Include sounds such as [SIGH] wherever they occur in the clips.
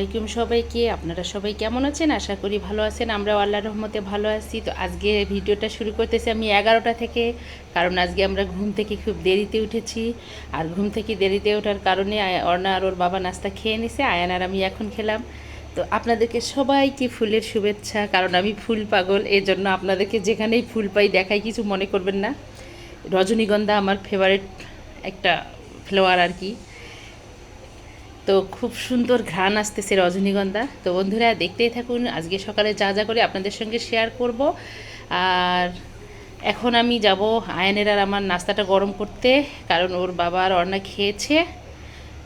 আসসালামাইকুম সবাইকে। আপনারা সবাই কেমন আছেন? আশা করি ভালো আছেন। আমরাও আল্লাহর রহমতে ভালো আছি। তো আজকে ভিডিওটা শুরু করতেছি আমি এগারোটা থেকে, কারণ আজকে আমরা ঘুম থেকে খুব দেরিতে উঠেছি। আর ঘুম থেকে দেরিতে ওঠার কারণে অর্ণা আর ওর বাবা নাস্তা খেয়ে নিছে, আয়ান আর আমি এখন খেলাম। তো আপনাদেরকে সবাইকে ফুলের শুভেচ্ছা, কারণ আমি ফুল পাগল এই জন্য আপনাদেরকে যেখানেই ফুল পাই দেখাই কিছু মনে করবেন না। রজনীগন্ধা আমার ফেভারিট একটা ফ্লাওয়ার আর কি। তো খুব সুন্দর ঘ্রাণ আসতেছে রজনীগন্ধা। তো বন্ধুরা, দেখতেই থাকুন, আজকে সকালে যা যা করে আপনাদের সঙ্গে শেয়ার করব। আর এখন আমি যাব আয়নের আর আমার নাস্তাটা গরম করতে, কারণ ওর বাবা আর অর্ণা খেয়েছে।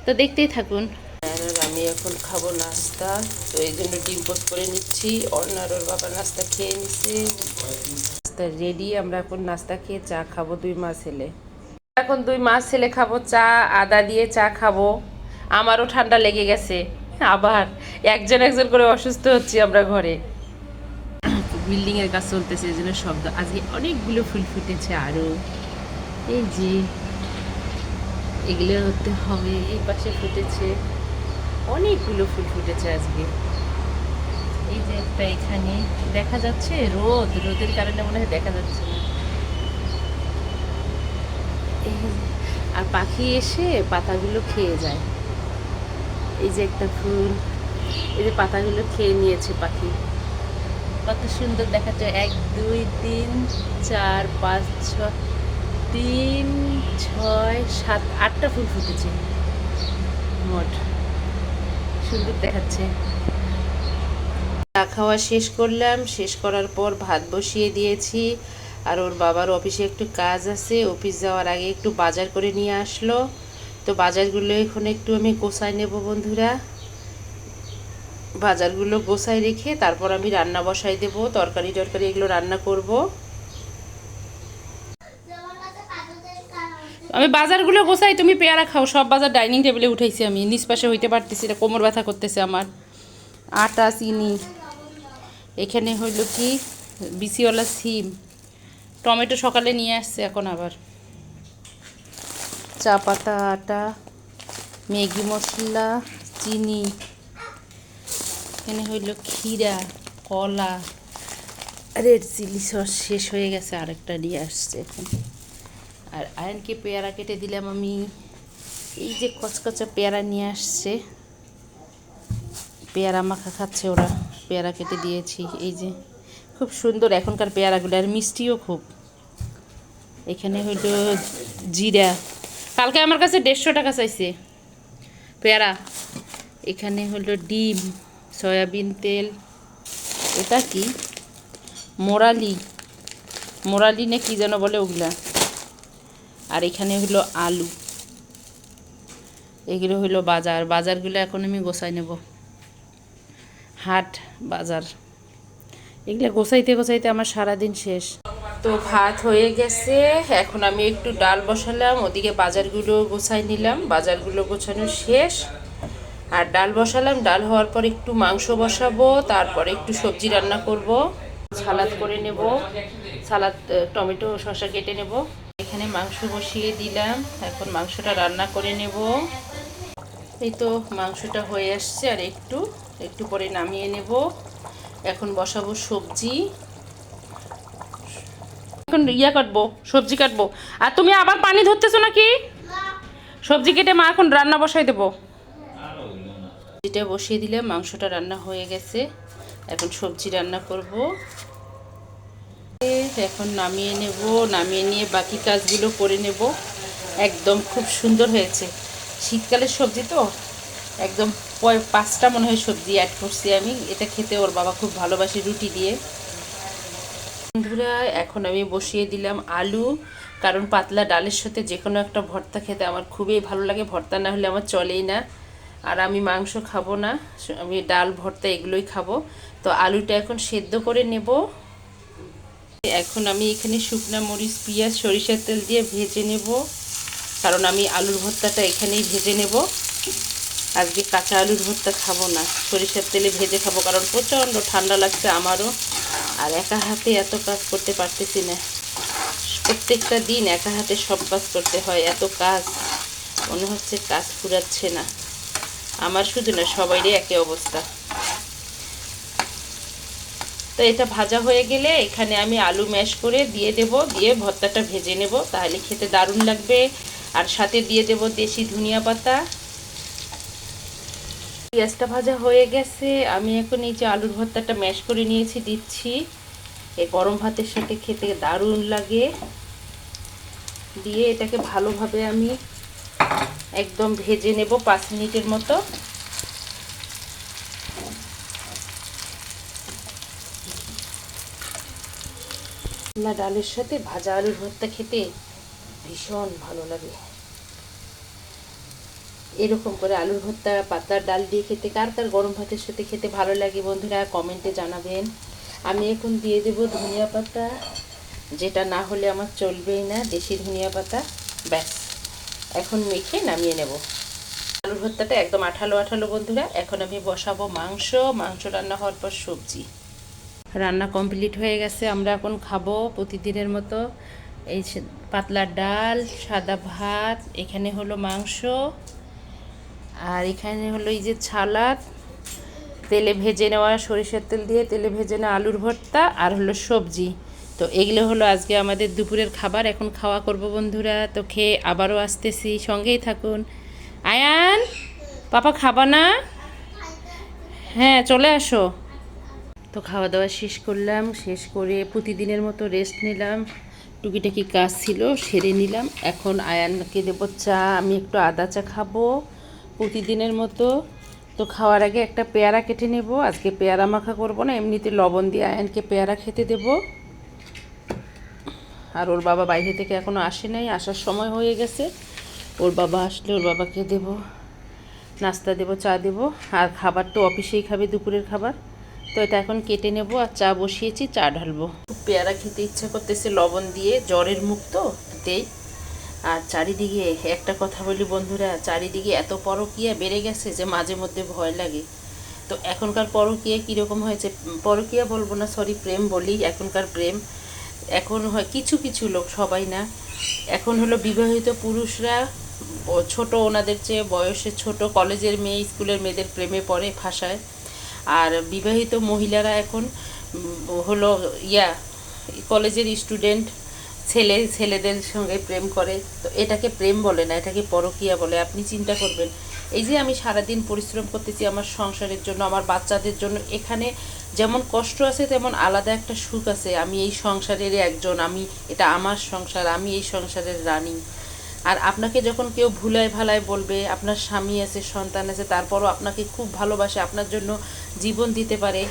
তো দেখতেই থাকুন। আয়নের আমি এখন খাব নাস্তা। তো এই জন্য ডিম পোস্ট করে নিচ্ছি। অর্ণার ওর বাবা নাস্তা খেয়ে নিচ্ছে নাস্তা রেডি আমরা এখন নাস্তা খেয়ে চা খাব দুই মাস ছেলে। এখন দুই মাস ছেলে খাব চা, আদা দিয়ে চা খাব। আমারও ঠান্ডা লেগে গেছে। আবার একজন একজন করে অসুস্থ হচ্ছি আমরা ঘরে। বিল্ডিং এর কাজ চলতেছে, এই জন্য শব্দ আজকে অনেকগুলো ফুল ফুটেছে আরও। এই যে, এগুলো হতে হবে। এই পাশে ফুটেছে, অনেকগুলো ফুল ফুটেছে আজকে। এই যে একটা এখানে, দেখা যাচ্ছে রোদ, রোদের কারণে মনে হয় দেখা যাচ্ছে না। আর পাখি এসে পাতাগুলো খেয়ে যায়। এই যে একটা ফুল এই যে পাতাগুলো খেয়ে নিয়েছে পাখি। কত সুন্দর দেখাচ্ছে। এক দুই তিন চার পাঁচ ছয় তিন ছয় সাত আটটা ফুল ফুটেছে। মোট সুন্দর দেখাচ্ছে। চা খাওয়া শেষ করলাম। শেষ করার পর ভাত বসিয়ে দিয়েছি। আর ওর বাবার অফিসে একটু কাজ আছে। অফিস যাওয়ার আগে একটু বাজার করে নিয়ে আসলো। তো বাজারগুলো এখন একটু আমি গোছায় নেব বন্ধুরা। বাজারগুলো গোছায় রেখে তারপর আমি রান্না বসাই দেব, তরকারি টরকারি এগুলো রান্না করব। আমি বাজারগুলো গোছাই, তুমি পেয়ারা খাও, সব বাজার ডাইনিং টেবিলে উঠাইছি আমি নিষ্পাশে হইতে পারতেছি এটা কোমর ব্যথা করতেছে আমার। আটা, চিনি। এখানে হইল কি বিসিওয়ালা সিম। টমেটো সকালে নিয়ে আসছে, এখন আবার। চা পাতা আটা ম্যাগি মশলা, চিনি, এখানে হইল ক্ষীরা, কলা, রেড চিলি সস শেষ হয়ে গেছে, আরেকটা নিয়ে আসছে এখন। আর আয়নকে পেয়ারা কেটে দিলাম আমি। এই যে কচকচা পেয়ারা নিয়ে আসছে, পেয়ারা মাখা খাচ্ছে ওরা, পেয়ারা কেটে দিয়েছি। এই যে খুব সুন্দর এখনকার পেয়ারাগুলো, আর মিষ্টিও খুব। এখানে হইল জিরা কালকে আমার কাছে দেড়শো টাকা চাইছে। পেয়ারা। এখানে হলো ডিম, সয়াবিন তেল। এটা কি? মোরালি। মোরালি না কি যেন বলে ওগুলা। আর এখানে হলো আলু। এগুলো হলো বাজার। বাজারগুলো এখন আমি গোছাই নেব। হাট বাজার। এগুলো গোছাইতে গোছাইতে আমার সারাদিন শেষ। তো ভাত হয়ে গেছে। এখন আমি একটু ডাল বসালাম, ওদিকে বাজারগুলো গোছাই নিলাম, বাজারগুলো গোছানো শেষ। আর ডাল বসালাম, ডাল হওয়ার পর একটু মাংস বসাবো, তারপরে একটু সবজি রান্না করব। সালাদ করে নেব, সালাদ টমেটো, শসা কেটে নেব। এখানে মাংস বসিয়ে দিলাম, এখন মাংসটা রান্না করে নেব। এই তো মাংসটা হয়ে আসছে, আর একটু একটু পরে নামিয়ে নেব। এখন বসাবো সবজি। এখন ইয়া কাটবো, সবজি কাটবো। আর তুমি আবার পানি ধরতেছো নাকি? সবজি কেটে মা এখন রান্না বসাই দেবো। সবজিটা বসিয়ে দিলে মাংসটা রান্না হয়ে গেছে। এখন সবজি রান্না করব। এখন নামিয়ে নেব, নামিয়ে নিয়ে বাকি কাজগুলো করে নেব। একদম খুব সুন্দর হয়েছে। শীতকালের সবজি তো, একদম পাঁচটা মনে হয় সবজি অ্যাড করছি আমি। এটা খেতে ওর বাবা খুব ভালোবাসে রুটি দিয়ে। বন্ধুরা, এখন আমি বসিয়ে দিলাম আলু। কারণ পাতলা ডালের সাথে যে কোনো একটা ভর্তা খেতে আমার খুবই ভালো লাগে। ভর্তা না হলে আমার চলেই না। আর আমি মাংস খাব না। আমি ডাল, ভর্তা এগুলোই খাব। তো আলুটা এখন সেদ্ধ করে নেব। এখন আমি এখানে শুকনা মরিচ, পেঁয়াজ, সরিষার তেল দিয়ে ভেজে নেব। কারণ আমি আলুর ভর্তাটা এখানেই ভেজে নেব। আজকে কাঁচা আলুর ভর্তা খাব না। সরিষার তেলে ভেজে খাব, কারণ প্রচণ্ড ঠান্ডা লাগছে আমারও। আর একা হাতে এত কাজ করতে পারতেছি না। প্রত্যেকটা দিন একা হাতে সব কাজ করতে হয়, এত কাজ। মনে হচ্ছে কাজ ফুরাচ্ছে না। আমার শুধু না, সবাইরই একই অবস্থা। তো এটা ভাজা হয়ে গেলে এখানে আমি আলু ম্যাশ করে দিয়ে দেব, দিয়ে ভর্তাটা ভেজে নেব। তাহলে খেতে দারুণ লাগবে। আর সাথে দিয়ে দেব দেশি ধনিয়া পাতা। পেঁয়াজটা ভাজা হয়ে গেছে, আমি এখন এই যে আলুর ভর্তাটা ম্যাশ করে নিয়েছি, দিচ্ছি। এই গরম ভাতের সাথে খেতে দারুণ লাগে। দিয়ে এটাকে ভালোভাবে আমি একদম ভেজে নেব পাঁচ মিনিটের মতো। ডালের সাথে ভাজা আলুর ভর্তা খেতে ভীষণ ভালো লাগে। এরকম করে আলুর ভর্তা পাতার ডাল দিয়ে খেতে, কার কার গরম ভাতের সাথে খেতে ভালো লাগে বন্ধুরা কমেন্টে জানাবেন। আমি এখন দিয়ে দেব ধনিয়া পাতা, যেটা না হলে আমার চলবেই না, দেশি ধনিয়া পাতা, ব্যাস। এখন মেখে নামিয়ে নেব। আলুর ভর্তাটা একদম আঠালো আঠালো বন্ধুরা, এখন আমি বসাবো মাংস। মাংস রান্না হওয়ার পর সবজি। রান্না কমপ্লিট হয়ে গেছে, আমরা এখন খাব প্রতিদিনের মতো। এই পাতলা ডাল, সাদা ভাত, এখানে হলো মাংস। আর এখানে হলো এই যে ছালাদ তেলে ভেজে নেওয়া সরিষার তেল দিয়ে তেলে ভেজে নেওয়া আলুর ভর্তা আর হলো সবজি। তো এগুলো হলো আজকে আমাদের দুপুরের খাবার, এখন খাওয়া করব বন্ধুরা। তো খেয়ে আবারও আসতেছি, সঙ্গেই থাকুন। আয়ান, পাপা খাবা না? হ্যাঁ চলে আসো। তো খাওয়া দাওয়া শেষ করলাম, শেষ করে প্রতিদিনের মতো রেস্ট নিলাম। টুকিটাকি কাজ ছিল, সেরে নিলাম। এখন আয়ানকে দেবো চা, আমি একটু আদা চা খাব। প্রতিদিনের মতো তো খাওয়ার আগে একটা পেয়ারা কেটে নেব। আজকে পেয়ারা মাখা করব না, এমনিতে লবণ দিয়ে আয়নকে পেয়ারা খেতে দেব। আর ওর বাবা বাইরে থেকে এখনও আসে নাই, আসার সময় হয়ে গেছে। ওর বাবা আসলে ওর বাবাকে দেব, নাস্তা দেব, চা দেব। আর খাবার তো অফিসেই খাবে, দুপুরের খাবার। তো এটা এখন কেটে নেব আর চা বসিয়েছি, চা ঢালবো। পেয়ারা খেতে ইচ্ছা করতেছে লবণ দিয়ে, জ্বরের মুখ তো দেই আর চারিদিকে একটা কথা বলি বন্ধুরা, চারিদিকে এত পরকিয়া বেড়ে গেছে যে মাঝে মধ্যে ভয় লাগে। তো এখনকার পরকিয়া কীরকম হয়েছে? পরকিয়া বলব না সরি প্রেম বলি, এখনকার প্রেম। এখন হয় কিছু কিছু লোক, সবাই না। এখন হলো বিবাহিত পুরুষরা ছোট, ওনাদের চেয়ে বয়সে ছোট, কলেজের মেয়ে, স্কুলের মেয়েদের প্রেমে পড়ে, ফাঁসায়। আর বিবাহিত মহিলারা এখন হলো ইয়া, কলেজের স্টুডেন্ট ছেলে, ছেলেদের সঙ্গে প্রেম করে, তো এটাকে প্রেম বলে না, এটাকে পরকিয়া বলে। আপনি চিন্তা করবেন, এই যে আমি সারাদিন পরিশ্রম করতেছি আমার সংসারের জন্য, আমার বাচ্চাদের জন্য, এখানে যেমন কষ্ট আছে, তেমন আলাদা একটা সুখ আছে। আমি এই সংসারের একজন, আমি, এটা আমার সংসার, আমি এই সংসারের রানী। আর আপনাকে যখন কেউ ভুলায় ভালায় বলবে, আপনার স্বামী আছে, সন্তান আছে, তারপরও আপনাকে খুব ভালোবাসে, আপনার জন্য জীবন দিতে পারে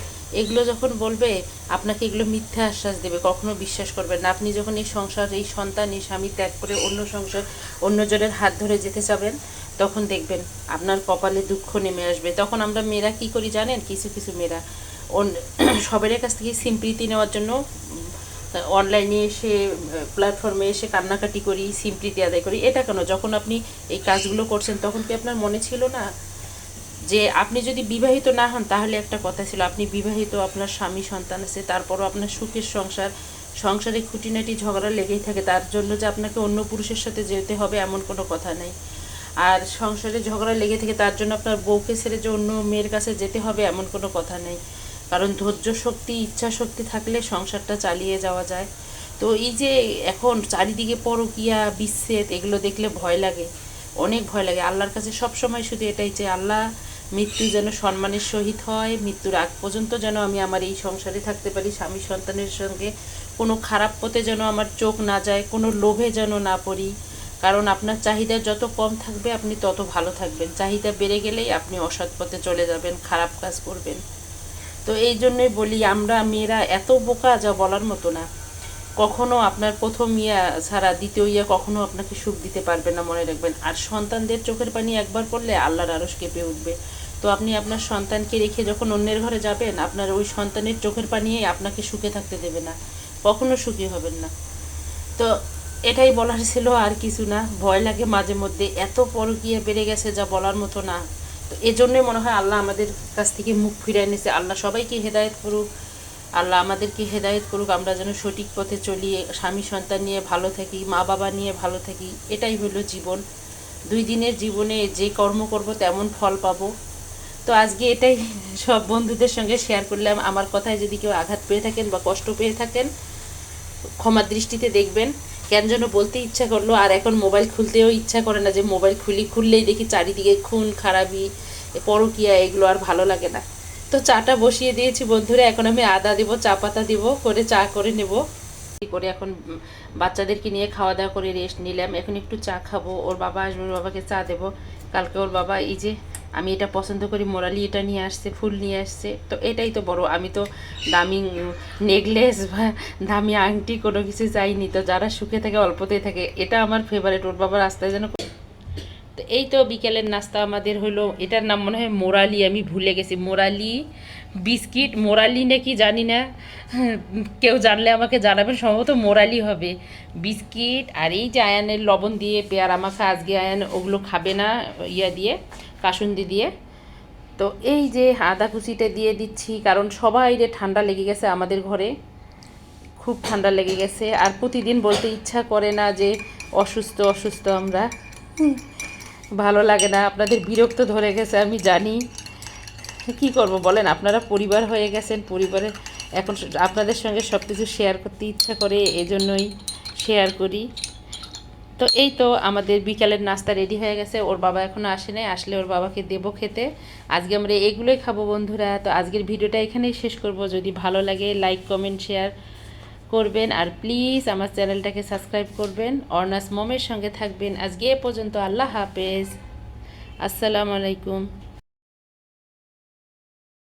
এগুলো যখন বলবে, আপনাকে এগুলো মিথ্যা আশ্বাস দেবে, কখনো বিশ্বাস করবেন না। আপনি যখন এই সংসার, এই সন্তান এই স্বামী ত্যাগ করে অন্য সংসার, অন্যজনের হাত ধরে যেতে চাবেন, তখন দেখবেন আপনার কপালে দুঃখ নেমে আসবে। তখন আমরা মেয়েরা কি করি জানেন? কিছু কিছু মেয়েরা [CLEARS THROAT] সবের কাছ থেকে সিম্পৃতি নেওয়ার জন্য অনলাইনে এসে প্ল্যাটফর্মে এসে কান্নাকাটি করি সিম্পৃতি আদায় করি। এটা কেন? যখন আপনি এই কাজগুলো করছেন, তখন কি আপনার মনে ছিল না যে আপনি যদি বিবাহিত না হন, তাহলে একটা কথা ছিল, আপনি বিবাহিত আপনার স্বামী সন্তান আছে, তারপরও আপনার সুখের সংসার, সংসারে খুঁটিনাটি ঝগড়া লেগেই থাকে, তার জন্য যে আপনাকে অন্য পুরুষের সাথে যেতে হবে এমন কোনো কথা নেই। আর সংসারে ঝগড়া লেগে থেকে, তার জন্য আপনার বউকে ছেড়ে যে অন্য মেয়ের কাছে যেতে হবে এমন কোনো কথা নেই। কারণ ধৈর্য শক্তি, ইচ্ছা শক্তি থাকলে সংসারটা চালিয়ে যাওয়া যায়। তো এই যে এখন চারিদিকে পরকিয়া, বিচ্ছেদ, এগুলো দেখলে ভয় লাগে, অনেক ভয় লাগে। আল্লাহর কাছে সব সময় শুধু এটাই যে আল্লাহ মৃত্যু যেন সম্মানের সহিত হয়, মৃত্যুর আগ পর্যন্ত যেন আমি আমার এই সংসারে থাকতে পারি, স্বামী সন্তানের সঙ্গে কোনো খারাপ পথে যেন আমার চোখ না যায়, কোনো লোভে যেন না পড়ি। কারণ আপনার চাহিদা যত কম থাকবে, আপনি তত ভালো থাকবেন। চাহিদা বেড়ে গেলেই আপনি অসৎ পথে চলে যাবেন, খারাপ কাজ করবেন। তো এই জন্যই বলি, আমরা মেয়েরা এত বোকা যা বলার মতো না। কখনো আপনার প্রথম ইয়া ছাড়া দ্বিতীয় ইয়া কখনো আপনাকে সুখ দিতে পারবে না মনে রাখবেন। আর সন্তানদের চোখের পানি একবার পড়লে আল্লাহর আরস কেঁপে উঠবে। তো আপনি আপনার সন্তানকে রেখে যখন অন্যের ঘরে যাবেন, আপনার ওই সন্তানের চোখের পানিয়ে আপনাকে সুখে থাকতে দেবে না। কখনো সুখী হবেন না। তো এটাই বলার ছিল আর কিছু না। ভয় লাগে মাঝে মধ্যে। এত পরকীয়া বেড়ে গেছে যা বলার মতো না। তো এজন্যই মনে হয় আল্লাহ আমাদের কাছ থেকে মুখ ফিরাই নিয়েছে আল্লাহ সবাইকে হেদায়ত করুক। আল্লাহ আমাদেরকে হেদায়ত করুক, আমরা যেন সঠিক পথে চলি, স্বামী সন্তান নিয়ে ভালো থাকি, মা বাবা নিয়ে ভালো থাকি, এটাই হলো জীবন। দুই দিনের জীবনে যে কর্ম করব তেমন ফল পাবো। তো আজকে এটাই সব বন্ধুদের সঙ্গে শেয়ার করলাম। আমার কথায় যদি কেউ আঘাত পেয়ে থাকেন বা কষ্ট পেয়ে থাকেন, ক্ষমার দৃষ্টিতে দেখবেন। কেন যেন বলতে ইচ্ছা করল, আর এখন মোবাইল খুলতেও ইচ্ছা করে না যে মোবাইল খুলি, খুললেই দেখি চারিদিকে খুন, খারাপি, পরকিয়া, এগুলো আর ভালো লাগে না। তো চাটা বসিয়ে দিয়েছি, বন্ধুরা। এখন আমি আদা দেবো চা পাতা দিব, করে চা করে নেব। করে এখন বাচ্চাদেরকে নিয়ে খাওয়া দাওয়া করে রেস্ট নিলাম। এখন একটু চা খাব। ওর বাবা আসবে, ওর বাবাকে চা দেবো। কালকে ওর বাবা, এই যে আমি এটা পছন্দ করি, মোরালি এটা নিয়ে আসছে, ফুল নিয়ে আসছে। তো এটাই তো বড়। আমি তো দামি নেকলেস বা দামি আংটি কোনো কিছু চাইনি। তো যারা সুখে থাকে, অল্পতেই থাকে, এটা আমার ফেভারিট ওর বাবার রাস্তায় যেন এই তো বিকেলের নাস্তা আমাদের হলো, এটার নাম মনে হয় মোরালি, আমি ভুলে গেছি, মোরালি বিস্কিট, মোরালি নাকি জানি না, কেউ জানলে আমাকে জানাবেন, সম্ভবত মোরালি হবে। বিস্কিট আর এই যে আয়ানের লবণ দিয়ে, পেয়ারা মাখা, আজকে আয়ান ওগুলো খাবে না, ইয়া দিয়ে, কাসুন্দি দিয়ে। তো এই যে আদা কুচিটা দিয়ে দিচ্ছি, কারণ সবাই রে ঠান্ডা লেগে গেছে আমাদের ঘরে। খুব ঠান্ডা লেগে গেছে, আর প্রতিদিন বলতে ইচ্ছা করে না যে অসুস্থ অসুস্থ আমরা। ভালো লাগে না, আপনাদের বিরক্ত ধরে গেছে, আমি জানি। কি করব বলেন, আপনারা পরিবার হয়ে গেছেন, পরিবারে এখন আপনাদের সঙ্গে সব কিছু শেয়ার করতে ইচ্ছা করে, এজন্যই শেয়ার করি। তো এই তো আমাদের বিকালের নাস্তা রেডি হয়ে গেছে, ওর বাবা এখনও আসে নাই, আসলে ওর বাবাকে দেবো খেতে। আজকে আমরা এগুলোই খাব বন্ধুরা, তো আজকের ভিডিওটা এখানেই শেষ করব। যদি ভালো লাগে লাইক কমেন্ট শেয়ার করবেন আর প্লিজ আমার চ্যানেলটাকে সাবস্ক্রাইব করবেন। অর্নাস মমের সঙ্গে থাকবেন। আজকে এ পর্যন্ত আল্লাহ হাফেজ। আসসালামু আলাইকুম।